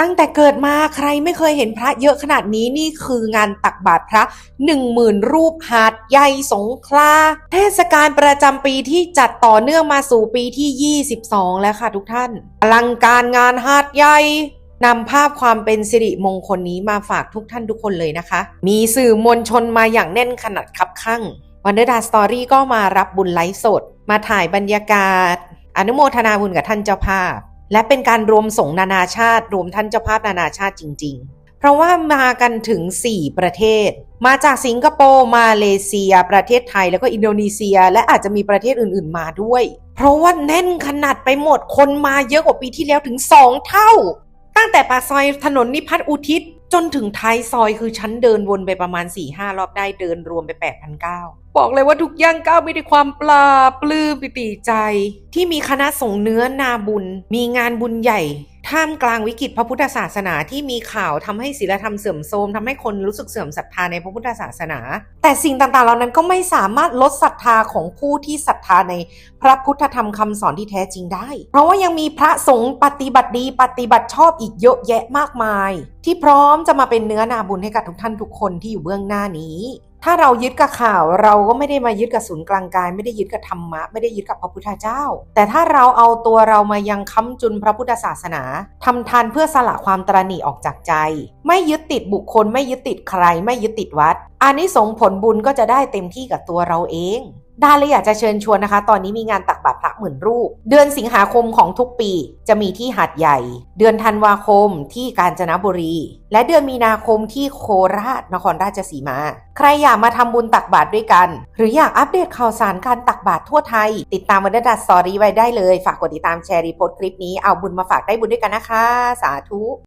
ตั้งแต่เกิดมาใครไม่เคยเห็นพระเยอะขนาดนี้นี่คืองานตักบาตรพระ1 0,000รูปหาดใหญ่สงขลาเทศกาลประจำปีที่จัดต่อเนื่องมาสู่ปีที่ 22 แล้วค่ะทุกท่านอลังการงานหาดใหญ่นำภาพความเป็นสิริมงคลนี้มาฝากทุกท่านทุกคนเลยนะคะ มีสื่อมวลชนมาอย่างแน่นขนาดคับข้างวันเดอร์ดาสตอรี่ก็มารับบุญไลฟ์สด มาถ่ายบรรยากาศ อนุโมทนาบุญกับท่านเจ้าภาพ และเป็นการรวมส่งนานาชาติ รวมท่านเจ้าภาพนานาชาติจริง ๆ เพราะว่ามากันถึง 4 ประเทศ มาจากสิงคโปร์มาเลเซีย ประเทศไทยแล้วก็อินโดนีเซีย และอาจจะมีประเทศอื่น ๆ มาด้วย เพราะว่าแน่นขนาดไปหมดคนมาเยอะกว่าปีที่แล้วถึง 2 เท่า ตั้งแต่ปากซอยถนนนิพัฒน์อุทิศ จนถึงท้ายซอยคือฉันเดินวนไปประมาณ4-5รอบได้เดินรวมไป8,900บอกเลยว่าทุกย่างก้าวมีแต่ความปลาปลื้มปิติใจ ที่มีคณะส่งเนื้อนาบุญ มีงานบุญใหญ่ ท่ามกลางวิกฤตพระพุทธศาสนาที่มีข่าวทำให้ศีลธรรมเสื่อมโทรมทำให้คนรู้สึกเสื่อมศรัทธาในพระพุทธศาสนา แต่สิ่งต่างๆ เหล่านั้นก็ไม่สามารถลดศรัทธาของผู้ที่ศรัทธาในพระพุทธธรรมคำสอนที่แท้จริงได้ เพราะว่ายังมีพระสงฆ์ปฏิบัติดี ปฏิบัติชอบอีกเยอะแยะมากมาย ที่พร้อมจะมาเป็นเนื้อนาบุญให้กับทุกท่านทุกคนที่อยู่เบื้องหน้านี้ ถ้าเรายึดกับข่าวเราก็ไม่ได้มายึดกับศูนย์กลางกาย ไม่ได้ยึดกับธรรมะ ไม่ได้ยึดกับพระพุทธเจ้า แต่ถ้าเราเอาตัวเรามายังค้ำจุนพระพุทธศาสนาทำทานเพื่อสละความตรณีออกจากใจ ไม่ยึดติดบุคคล ไม่ยึดติดใคร ไม่ยึดติดวัดอันิสงส์ผลบุญก็จะได้เต็มที่กับตัวเราเอง ดาเลยอยากจะเชิญชวนนะคะ ตอนนี้มีงานตักบาตรพระหมื่นรูป เดือนสิงหาคมของทุกปี จะมีที่หาดใหญ่ เดือนธันวาคมที่กาญจนบุรี และเดือนมีนาคมที่โคราชนครราชสีมา ใครอยากมาทำบุญตักบาตรด้วยกัน หรืออยากอัปเดตข่าวสารการตักบาตรทั่วไทย ติดตามวันเดอร์ดัสสอรี่ไว้ได้เลย ฝากกดติดตามแชร์รีโพสต์คลิปนี้เอาบุญมาฝากได้บุญด้วยกันนะคะ สาธุ